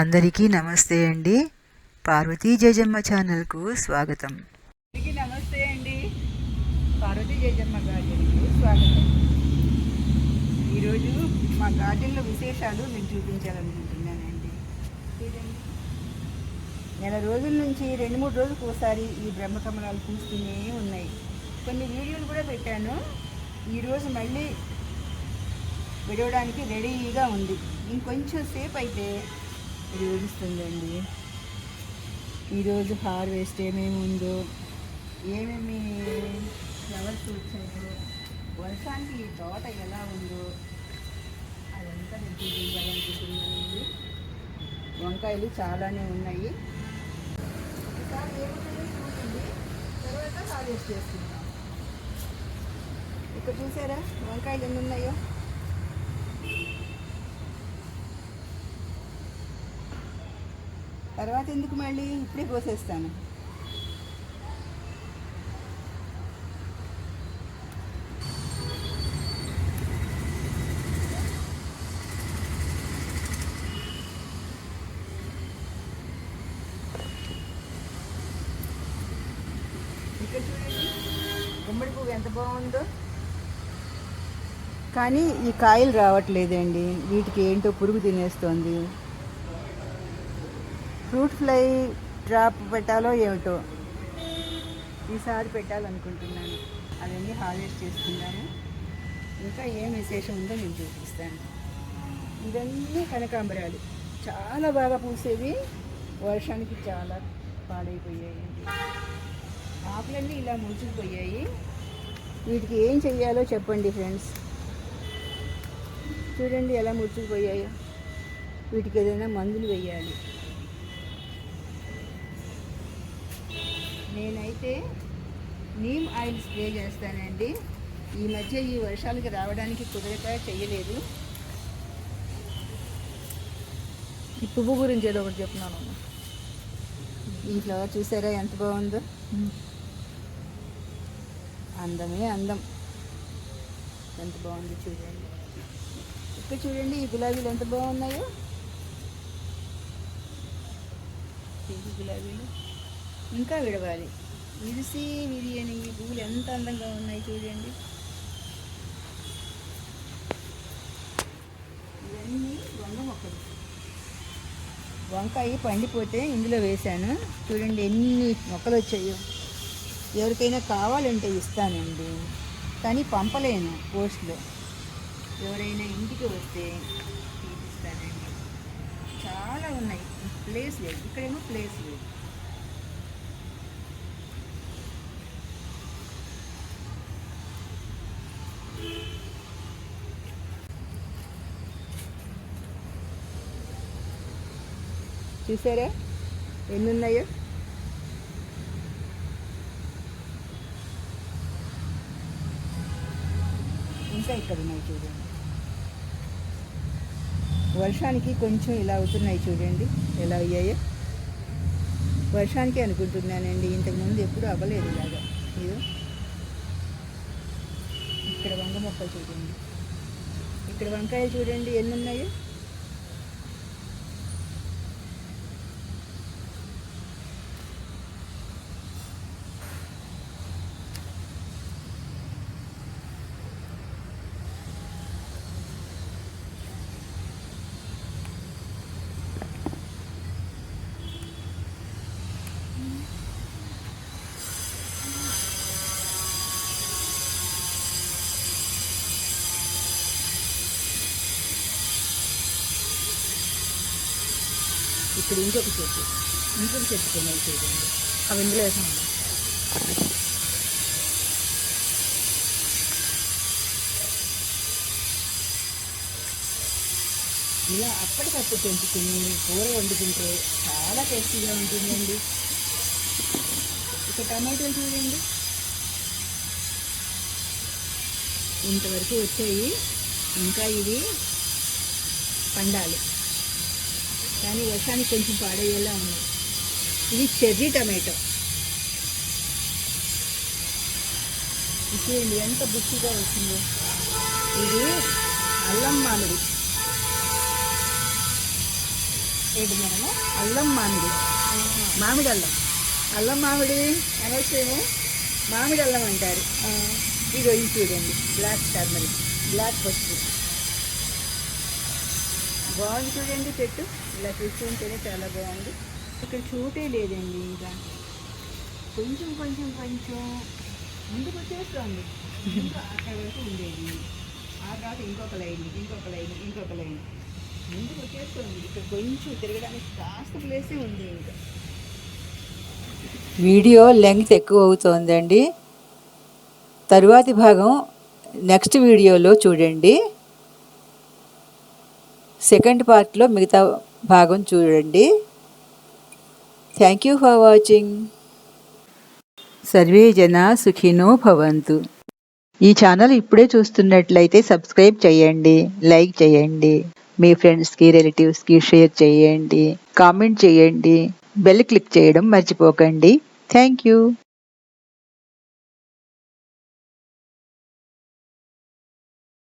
అందరికీ నమస్తే అండి. పార్వతీ జయజమ్మ ఛానల్కు స్వాగతం. అందరికీ నమస్తే అండి. పార్వతీ జయజమ్మ గార్డెన్కి స్వాగతం. ఈరోజు మా గార్డెన్లో విశేషాలు మీకు చూపించాలనుకుంటున్నానండి. నెల రోజుల నుంచి రెండు మూడు రోజులకు ఒకసారి ఈ బ్రహ్మకమలాలు పూస్తూనే ఉన్నాయి. కొన్ని వీడియోలు కూడా పెట్టాను. ఈరోజు మళ్ళీ విడవడానికి రెడీగా ఉంది. ఇంకొంచెం సేపు అయితే ఇది ఈరోజు హార్వెస్ట్ ఏమేమి ఉందో ఏమేమి ఫ్లవర్స్ వచ్చాయో వర్షానికి ఈ తోట ఎలా ఉందో అదంతా నేను చూపించాలనుకుంటున్నానండి. వంకాయలు చాలానే ఉన్నాయి. చూడండి. తర్వాత హార్వెస్ట్ చేసుకుందాం ఇక్కడ చూసారా? వంకాయలు ఎన్ని ఉన్నాయో? తర్వాత ఎందుకు మళ్ళీ? ఇప్పుడే కోసేస్తాను. ఇక్కడ చూడండి. గుమ్మడి పువ్వు ఎంత బాగుందో. కానీ ఈ కాయలు రావట్లేదండి. వీటికి ఏంటో పురుగు తినేస్తోంది. ఫ్రూట్ ఫ్లై డ్రాప్ పెట్టాలో ఏమిటో ఈసారి పెట్టాలనుకుంటున్నాను. అవన్నీ హార్వెస్ట్ చేసుకున్నాను ఇంకా ఏం విశేషం ఉందో నేను చూపిస్తాను. ఇవన్నీ కనకాంబరాలు. చాలా బాగా పూసేవి. వర్షానికి చాలా పాడైపోయాయి. ఆకులన్నీ ఇలా ముడుచుకుపోయాయి వీటికి ఏం చెయ్యాలో చెప్పండి ఫ్రెండ్స్. చూడండి ఎలా ముడుచుకుపోయాయో వీటికి ఏదైనా మందులు వేయాలి. నేనైతే నీమ్ ఆయిల్ స్ప్రే చేస్తానండి. ఈ మధ్య ఈ వర్షాలకి రావడానికి కుదరక చేయలేదు. ఈ పువ్వు గురించి ఏదో ఒకటి చెప్తున్నాను. ఈ ఫ్లవర్ చూసారా ఎంత బాగుందో? అందమే అందం. ఎంత బాగుంది చూడండి. ఇక్కడ చూడండి ఈ గులాబీలు ఎంత బాగున్నాయో. ఈ గులాబీలు. ఇంకా విడవాలి. విరిసి విరియని ఈ పువ్వులు ఎంత అందంగా ఉన్నాయి చూడండి. ఇవన్నీ వంగ మొక్కలు. వంకాయ పండిపోతే ఇందులో వేశాను. చూడండి ఎన్ని మొక్కలు వచ్చాయో. ఎవరికైనా కావాలంటే ఇస్తానండి. కానీ పంపలేను పోస్ట్లో. ఎవరైనా ఇంటికి వస్తే తీపిస్తానండి. చాలా ఉన్నాయి. ప్లేస్ లేదు. ఇక్కడేమో ప్లేస్ లేదు. చూసారా? ఎన్ని ఉన్నాయో ఇంకా ఇక్కడ ఉన్నాయి చూడండి. వర్షానికి కొంచెం ఇలా అవుతున్నాయి చూడండి. ఎలా అయ్యాయో? వర్షానికి అనుకుంటున్నానండి. ఇంతకుముందు ఎప్పుడు అవ్వలేదు ఇలాగా. ఇది ఇక్కడ వంగ మొక్కలు చూడండి. ఇక్కడ వంకాయలు చూడండి. ఎన్ని ఉన్నాయో ఇప్పుడు ఇంకొక చెట్టు. ఇంకొక చెట్టు కొన్నాయి చూడండి అవి ఇందులో వేసాము ఇలా అప్పటికప్పుడు పెంచుకుని కూర వండుకుంటే చాలా టేస్టీగా ఉంటుందండి. ఇక టమాటోలు చూడండి. ఇంతవరకు వచ్చాయి. ఇంకా ఇవి పండాలి. కానీ వర్షానికి కొంచెం పాడయ్యేలా ఉన్నాయి ఇది చెర్రీ టమాటో. చూడండి ఎంత బుచ్చిగా వచ్చిందో. ఇది అల్లం మామిడి. ఏంటి మేడం? అల్లం మామిడి. మామిడి అల్లం. అల్లం మామిడి అనవసరము మామిడి అల్లం అంటారు. ఇగో ఇది చూడండి బ్లాక్ టర్మరిక్ బ్లాక్ పసుపు బాగుంది చూడండి చెట్టు ఇలా చూస్తుంటేనే చాలా బాగుంది. ఇక్కడ చూటే లేదండి ఇంకా. కొంచెం కొంచెం కొంచెం ముందుకు వచ్చేస్తుంది. ఇంకా అక్కడ వరకు ఉండేది. ఆ తర్వాత ఇంకొక లైన్ ఇంకొక లైన్ ఇంకొక లైన్. ముందుకు వచ్చేస్తుంది. ఇక్కడ కొంచెం తిరగడానికి కాస్త ప్లేసే ఉంది ఇంకా. వీడియో లెంగ్త్ ఎక్కువ అవుతోందండి. తరువాతి భాగం నెక్స్ట్ వీడియోలో చూడండి. సెకండ్ పార్ట్లో మిగతా భాగం చూడండి. థ్యాంక్ యూ ఫర్ వాచింగ్ సర్వే జన సుఖినో భవంతు. ఈ ఛానల్ ఇప్పుడే చూస్తున్నట్లయితే సబ్స్క్రైబ్ చేయండి లైక్ చేయండి మీ ఫ్రెండ్స్కి రిలేటివ్స్కి షేర్ చేయండి కామెంట్ చేయండి బెల్ క్లిక్ చేయడం మర్చిపోకండి. Thank you